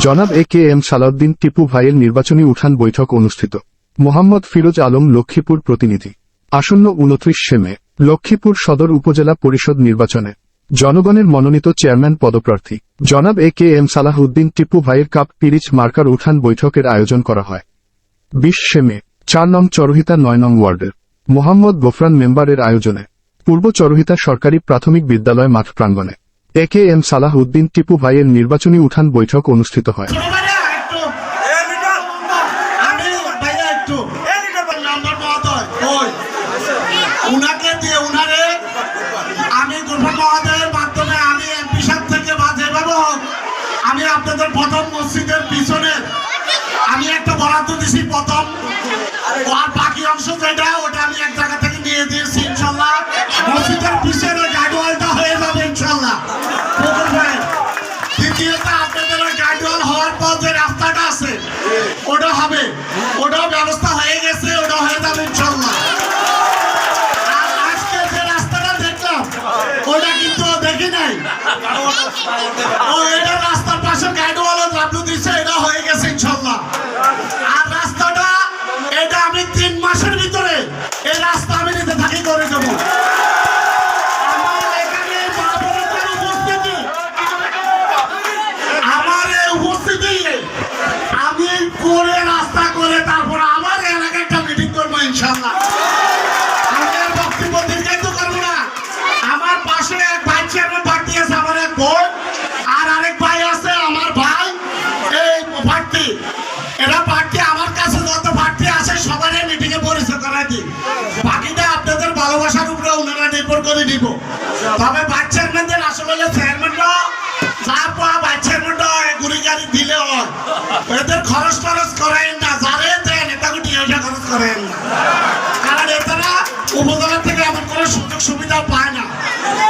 জনাব A K M Salahuddin Tipu ভাইয়ের নির্বাচনী উঠান বৈঠক অনুষ্ঠিত। মোহাম্মদ ফিরোজ আলম লক্ষ্মীপুর প্রতিনিধি। আসন্ন উনত্রিশ মে, লক্ষ্মীপুর সদর উপজেলা পরিষদ নির্বাচনে। জনগণের মনোনীত চেয়ারম্যান পদপ্রার্থী, জনাব A K M Salah Uddin Tipu ভাইয়ের কাপ পিরিচ মার্কার উঠান বৈঠকের আয়োজন করা হয়। বিশ মে, চার নং চরহিতা নয় নং ওয়ার্ডের, মোহাম্মদ গোফরান মেম্বারের আয়োজনে, পূর্ব চরহিতা সরকারি প্রাথমিক বিদ্যালয় মাঠ প্রাঙ্গণে। A K M Salah Uddin Tipu ভাইয়ের নির্বাচনী উঠান বৈঠক অনুষ্ঠিত হয়। আমি মাধ্যমে আমি থেকে আমি আপনাদের প্রথম মসজিদের পিছনে আমি একটা বরাদ্দ দিছি প্রথম। আর বাকি অংশ যেটা, ওটা আমি এক জায়গা থেকে নিয়ে দিয়েছি, ইনশাল্লাহ। মসজিদের পুকুর ভাই দ্বিতীয়ত আপনাদের হওয়ার পর যে রাস্তাটা আছে, ওটা হবে। ওটাও ব্যবস্থা হয়ে গেছে, ওটা হয়ে যাবে ইনশাল্লাহ ওটা কিন্তু দেখি নাই। ও এটা এরা প্রার্থী আমার কাছে যত প্রার্থী আছে সবার মিটিং এ পরিচয় করাই দিই বাকিটা আপনাদের ভালোবাসার উপরে ওনারা নির্ভর করে দিব। তবে ভাইস চেয়ারম্যানদের আসলে চেয়ারম্যানরা যা পাওয়া ভাইস চেয়ারম্যানরা গুড়ি গাড়ি দিলে হয়। এদের খরচ টরচ করেন না, যারে দেন এটা কোটি খরচ করেন না। কারণ এতারা উপজেলা থেকে এমন কোনো সুযোগ সুবিধা পায় না।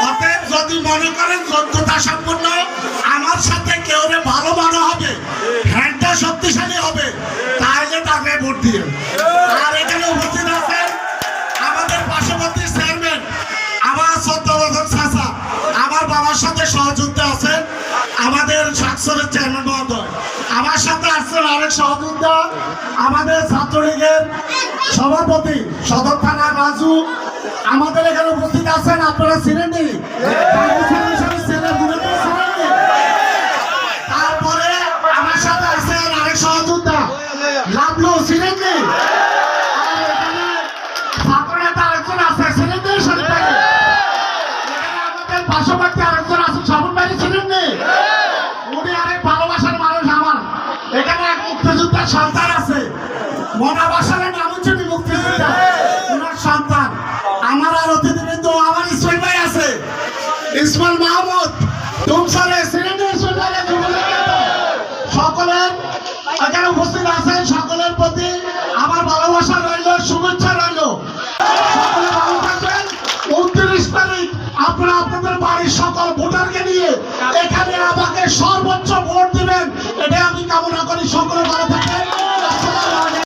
অতএব যদি মনে করেন যোগ্যতা সাতশোরের চেয়ারম্যান মহোদয়। আমার সাথে আসছেন আরেক সহযোগিতা আমাদের ছাত্রলীগের সভাপতি, সদর থানা রাজু। আমাদের এখানে উপস্থিত আছেন, আপনারা ছিলেন মুক্তিযোদ্ধার সন্তান আছে। মনা বাসারের নাম হচ্ছে মুক্তিযোদ্ধা ওনার সন্তান। আমার আর অতিথিবৃন্দ আমার ইসমাইল ভাই আছে। ইসমাইল মাহমুদ। তুমসারে সিলেন্ডার সকলের এখানে উপস্থিত আছেন, সকলের প্রতি আমার ভালোবাসা রইল, শুভেচ্ছা রইল। সকলে ভালো থাকবেন। উনত্রিশ তারিখ, আপনারা আপনাদের বাড়ির সকল ভোটারকে নিয়ে এখানে আমাকে সর্বোচ্চ ভোট দিবেন। এটা আমি কামনা করি, সকলে ভালো